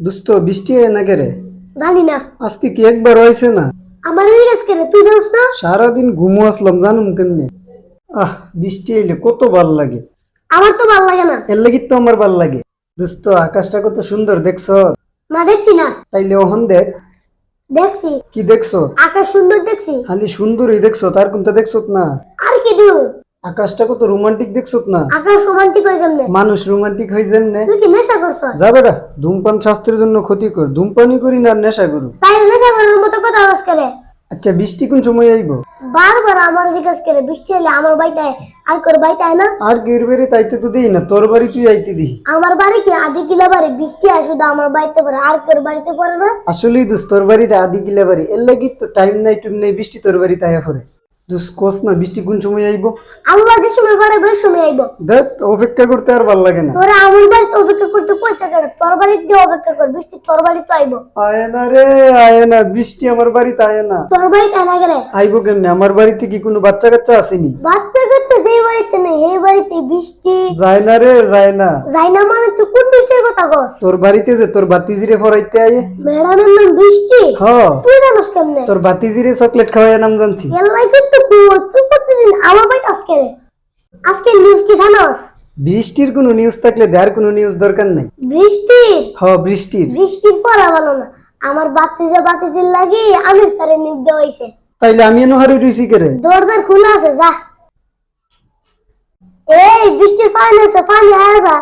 দোস্ত বৃষ্টি হয় না কেরে? জানি না। আজকে কি একবার হয়েছে না? আমার এই কাজ করে? তুই জানিস না? সারাদিন ঘুমো আসলাম জানুম কেমনে? আহ বৃষ্টি এলে কত ভালো লাগে। আমার তো ভালো লাগে না। এর লাগি তো আমার ভালো লাগে। দোস্ত আকাশটা কত সুন্দর দেখছ? না দেখছি না। তাইলে ওহন দেখ। দেখছি। কি দেখছ? আকাশ সুন্দর দেখছি। খালি সুন্দরই দেখছ তার কোনটা দেখছ না? আর কি দিও আকাশটা কত রোমান্টিক দেখছ না? আকাশ রোমান্টিক হয়ে কেমনে? মানুষ রোমান্টিক হয়ে যান না তুই কি নেশা করছ যাবে না ধূমপান স্বাস্থ্যের জন্য ক্ষতিকর। ধূমপানই করি না নেশা করু। তাই নেশা করার মতো কথা কাজ করে। আচ্ছা বৃষ্টি কোন সময় আইব? বারবার আমার জিজ্ঞাসা করে বৃষ্টি হলে আমার বাড়িতে আয়, আর করে বাড়িতে আয় না? আর গের বেড়ে তাইতে তো দেই না তোর বাড়ি তুই আইতে দিই আমার বাড়ি কি আধি কিলা বাড়ি? বৃষ্টি হয় শুধু আমার বাড়িতে পড়ে আর কেউ বাড়িতে পড়ে না? আসলেই দোষ তোর বাড়িটা আদি গিলা বাড়ি। এর লাগি তো টাইম নাই টুম নাই বৃষ্টি তোর বাড়িতে আয়া পড়ে। কোস না বৃষ্টি কোন সময় আইব? আল্লাহ যে সময় পড়ে ওই সময় আইব। দেখ অপেক্ষা করতে আর ভালো লাগে না। তোরা আমার বাড়িতে অপেক্ষা করতে পয়সা কেন? তোর বাড়িতে অপেক্ষা কর বৃষ্টি তোর বাড়িতে আইব। আয় না রে আয় না বৃষ্টি আমার বাড়িতে আয় না। তোর বাড়িতে আয় না গেলে? আইব কেমনে? আমার বাড়িতে কি কোনো বাচ্চা কাচ্চা আসেনি? বাচ্চা কাচ্চা যেই বাড়িতে নেই এই বাড়িতে বৃষ্টি। যায় না রে যায় না। যাই না মানে তুই কোন বৃষ্টির কথা কস? তোর বাড়িতে যে তোর বাতিজিরে ফরাইতে আয়ে? ম্যাডামের নাম বৃষ্টি? হ। তুই জানোস কেমনে? তোর বাতিজিরে চকলেট খাওয়াই নাম জানছি। এলাই কুয়ো তুই প্রতিদিন আমার বাড়িতে আজকে রে? আজকে নিউজ কি জানোস? বৃষ্টির কোনো নিউজ থাকলে দেয়ার কোনো নিউজ দরকার নাই। বৃষ্টির? হ বৃষ্টির। বৃষ্টির পড়া ভালো না। আমার বাতিজা বাতিজির লাগি আমির স্যারের নিয়োগ দেওয়া তাইলে আমি এনে হারি রইছি করে দরজার খোলা আছে যা। এই বৃষ্টির পানি আছে পানি আয়া যা।